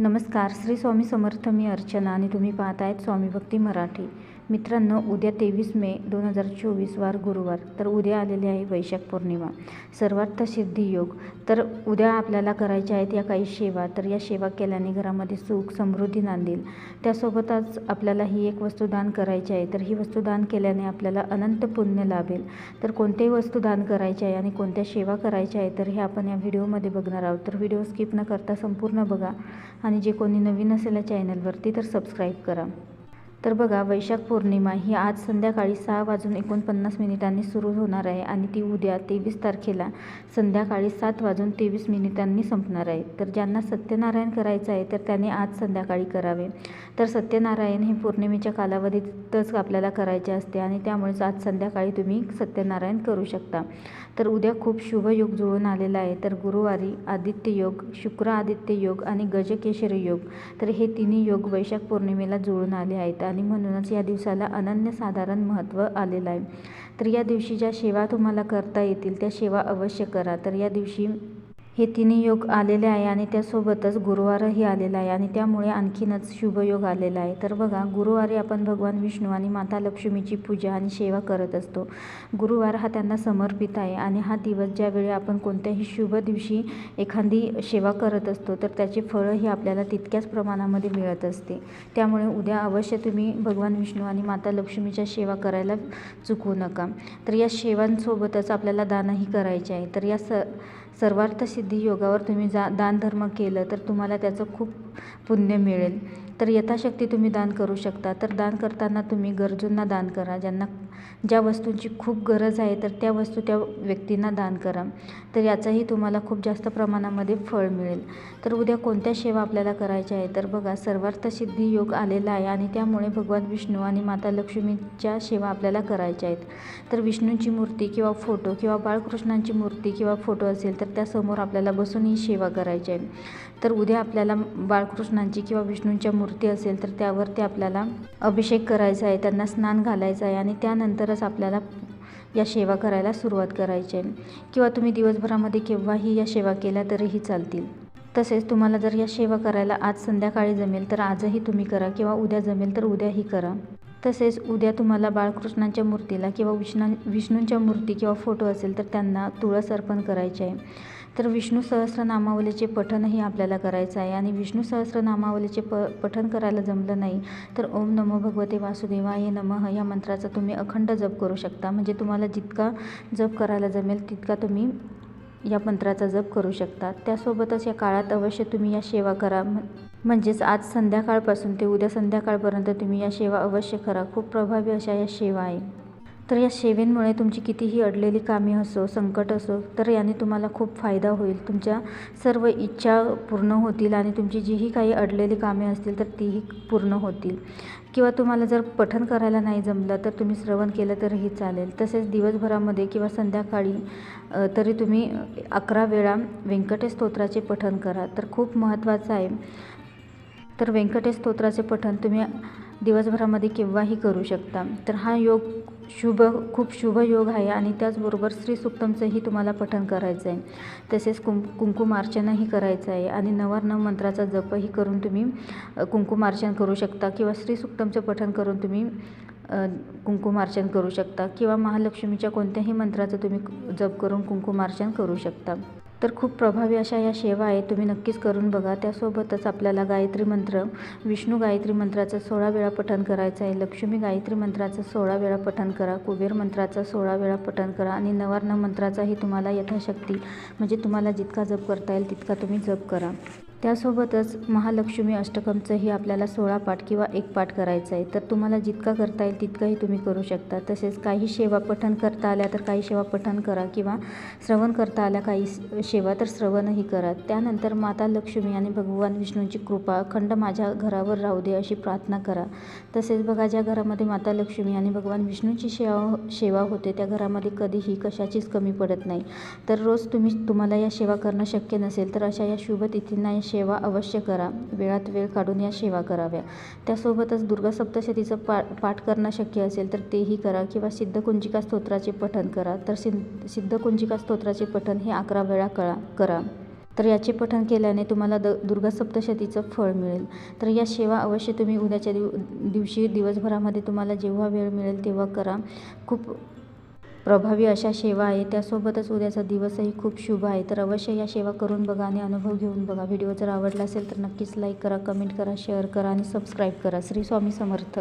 नमस्कार. श्री स्वामी समर्थ मी अर्चना आणि तुम्ही पाहत आहेत स्वामी भक्ती मराठी. मित्रांनो उद्या तेवीस मे दोन हजार चोवीस वार गुरुवार. तर उद्या आलेली आहे वैशाख पौर्णिमा. सर्वार्थ सिद्धी योग. तर उद्या आपल्याला करायच्या आहेत या काही सेवा. तर या सेवा केल्याने घरामध्ये सुख समृद्धी नांदेल. त्यासोबतच आपल्याला ही एक वस्तू दान करायची आहे. तर ही वस्तू दान केल्याने आपल्याला अनंत पुण्य लाभेल. तर कोणत्याही वस्तू दान करायची आहे आणि कोणत्या सेवा करायच्या आहे तर हे आपण या व्हिडिओमध्ये बघणार आहोत. तर व्हिडिओ स्किप न करता संपूर्ण बघा. आणि जे कोणी नवीन असेल या चॅनलवरती तर सबस्क्राईब करा. तर बघा वैशाख पौर्णिमा ही आज संध्याकाळी सहा वाजून एकोणपन्नास मिनिटांनी सुरू होणार आहे आणि ती उद्या तेवीस तारखेला संध्याकाळी सात वाजून तेवीस मिनिटांनी संपणार आहे. तर ज्यांना सत्यनारायण करायचं आहे तर त्याने आज संध्याकाळी करावे. तर सत्यनारायण हे पौर्णिमेच्या कालावधीतच आपल्याला करायचे असते आणि त्यामुळेच आज संध्याकाळी तुम्ही सत्यनारायण करू शकता. तर उद्या खूप शुभ योग जुळून आलेला आहे. तर गुरुवारी आदित्य योग शुक्र आदित्य योग आणि गजकेशर योग तर हे तिन्ही योग वैशाख पौर्णिमेला जुळून आले आहेत. आणि म्हणूनच या दिवसाला अनन्यसाधारण महत्त्व आलेलं आहे. तर या दिवशी ज्या सेवा तुम्हाला करता येतील त्या सेवा अवश्य करा. तर या दिवशी हे तिन्ही योग आलेले आहे आणि त्यासोबतच गुरुवारही आलेला आहे आणि त्यामुळे आणखीनच शुभयोग आलेला आहे. तर बघा गुरुवारी आपण भगवान विष्णू आणि माता लक्ष्मीची पूजा आणि सेवा करत असतो. गुरुवार हा त्यांना समर्पित आहे आणि हा दिवस ज्यावेळी आपण कोणत्याही शुभ दिवशी एखादी सेवा करत असतो तर त्याचे फळंही आपल्याला तितक्याच प्रमाणामध्ये मिळत असते. त्यामुळे उद्या अवश्य तुम्ही भगवान विष्णू आणि माता लक्ष्मीच्या सेवा करायला चुकवू नका. तर या सेवांसोबतच आपल्याला दानही करायचे आहे. तर या स सर्वार्थ सिद्धी योगावर तुम्ही जा दानधर्म केलं तर तुम्हाला त्याचं खूप पुण्य मिळेल. तर यथाशक्ती तुम्ही दान करू शकता. तर दान करताना तुम्ही गरजूंना दान करा ज्यांना ज्या वस्तूंची खूप गरज आहे तर त्या वस्तू त्या व्यक्तींना दान करा. तर याचंही तुम्हाला खूप जास्त प्रमाणामध्ये फळ मिळेल. तर उद्या कोणत्या सेवा आपल्याला करायच्या आहे तर बघा सर्वार्थ सिद्धी योग आलेला आहे आणि त्यामुळे भगवान विष्णू आणि माता लक्ष्मीच्या सेवा आपल्याला करायच्या आहेत. तर विष्णूंची मूर्ती किंवा फोटो किंवा बाळकृष्णांची मूर्ती किंवा फोटो असेल तर त्यासमोर आपल्याला बसून ही सेवा करायची आहे. तर उद्या आपल्याला बाळकृष्णांची किंवा विष्णूंच्या मूर्ती असेल तर त्यावरती आपल्याला अभिषेक करायचा आहे त्यांना स्नान घालायचं आहे आणि त्यानंतरच आपल्याला या सेवा करायला सुरुवात करायची आहे. किंवा तुम्ही दिवसभरामध्ये केव्हाही या सेवा केल्या तरीही चालतील. तसेच तुम्हाला जर या सेवा करायला आज संध्याकाळी जमेल तर आजही तुम्ही करा किंवा उद्या जमेल तर उद्याही करा. तसेच उद्या तुम्हाला बाळकृष्णांच्या मूर्तीला किंवा विष्णा विष्णूंच्या मूर्ती किंवा फोटो असेल तर त्यांना तुळस अर्पण करायचे आहे. तर विष्णू सहस्रनामावलीचे पठणही आपल्याला करायचं आहे आणि विष्णू सहस्रनामावलीचे प पठण करायला जमलं नाही तर ओम नमो भगवते वासुदेवाय नमः या मंत्राचा तुम्ही अखंड जप करू शकता. म्हणजे तुम्हाला जितका जप करायला जमेल तितका तुम्ही या मंत्राचा जप करू शकता. त्यासोबतच या काळात अवश्य तुम्ही या सेवा करा. म्हणजेच आज संध्याकाळपासून ते उद्या संध्याकाळपर्यंत तुम्ही या सेवा अवश्य करा. खूप प्रभावी अशा या सेवा आहे तर या सेवेंमुळे तुमची कितीही अडलेली कामे असो संकट असो तर याने तुम्हाला खूप फायदा होईल. तुमच्या सर्व इच्छा पूर्ण होतील आणि तुमची जीही काही अडलेली कामे असतील तर तीही पूर्ण होतील. किंवा तुम्हाला जर पठण करायला नाही जमलं तर तुम्ही श्रवण केलं तरीही चालेल. तसेच दिवसभरामध्ये किंवा संध्याकाळी तरी तुम्ही अकरा वेळा व्यंकटेश स्तोत्राचे पठण करा. तर खूप महत्त्वाचं आहे. तर व्यंकटेश स्तोत्राचे पठण तुम्ही दिवसभरामध्ये केव्हाही करू शकता. तर हा योग शुभ खूप शुभ योग आहे आणि त्याचबरोबर श्रीसुक्तमचंही तुम्हाला पठण करायचं आहे तसेच कुं कुंकुमार्चनही करायचं आहे आणि नवार्णव मंत्राचा जपही करून तुम्ही कुंकुमार्चन करू शकता किंवा श्री सुक्तमचं पठण करून तुम्ही कुंकुमार्चन करू शकता किंवा महालक्ष्मीच्या कोणत्याही मंत्राचं तुम्ही जप करून कुंकुमार्चन करू शकता. तर खूप प्रभावी अशा या सेवा आहेत तुम्ही नक्कीच करून बघा. त्यासोबतच आपल्याला गायत्री मंत्र विष्णू गायत्री मंत्राचं सोळा वेळा पठण करायचं आहे. लक्ष्मी गायत्री मंत्राचं सोळा वेळा पठण करा. कुबेर मंत्राचं सोळा वेळा पठण करा. आणि नवार्ण मंत्राचाही तुम्हाला यथाशक्ती म्हणजे तुम्हाला जितका जप करता येईल तितका तुम्ही जप करा. त्यासोबतच महालक्ष्मी अष्टकमचंही आपल्याला सोळा पाठ किंवा एक पाठ करायचं आहे. तर तुम्हाला जितका करता येईल तितकाही तुम्ही करू शकता. तसेच काही सेवा पठण करता आल्या तर काही सेवा पठण करा किंवा श्रवण करता आल्या काही सेवा तर श्रवणही करा. त्यानंतर माता लक्ष्मी आणि भगवान विष्णूंची कृपा अखंड माझ्या घरावर राहू दे अशी प्रार्थना करा. तसेच बघा ज्या घरामध्ये माता लक्ष्मी आणि भगवान विष्णूंची सेवा हो, सेवा होते त्या घरामध्ये कधीही कशाचीच कमी पडत नाही. तर रोज तुम्ही तुम्हाला या सेवा करणं शक्य नसेल तर अशा या शुभ तिथींना या सेवा अवश्य करा. वेळात वेळ काढून या सेवा कराव्या. त्यासोबतच दुर्गा सप्तशतीचं पा पाठ करणं शक्य असेल तर तेही करा किंवा सिद्धकुंजिका स्तोत्राचे पठण करा. तर सिद्ध सिद्धकुंजिका स्तोत्राचे पठण हे अकरा वेळा कळा करा. तर याचे पठण केल्याने तुम्हाला द दुर्गा सप्तशतीचं फळ मिळेल. तर या सेवा अवश्य तुम्ही उद्याच्या दिव दिवशी दिवसभरामध्ये तुम्हाला जेव्हा वेळ मिळेल तेव्हा करा. खूप प्रभावी अशा सेवा आहे. त्यासोबतच उद्याचा दिवसही खूप शुभ आहे. तर अवश्य या सेवा करून बघा आणि अनुभव घेऊन बघा. व्हिडिओ जर आवडला असेल तर नक्कीच लाईक करा कमेंट करा शेअर करा आणि सबस्क्राईब करा. श्री स्वामी समर्थ.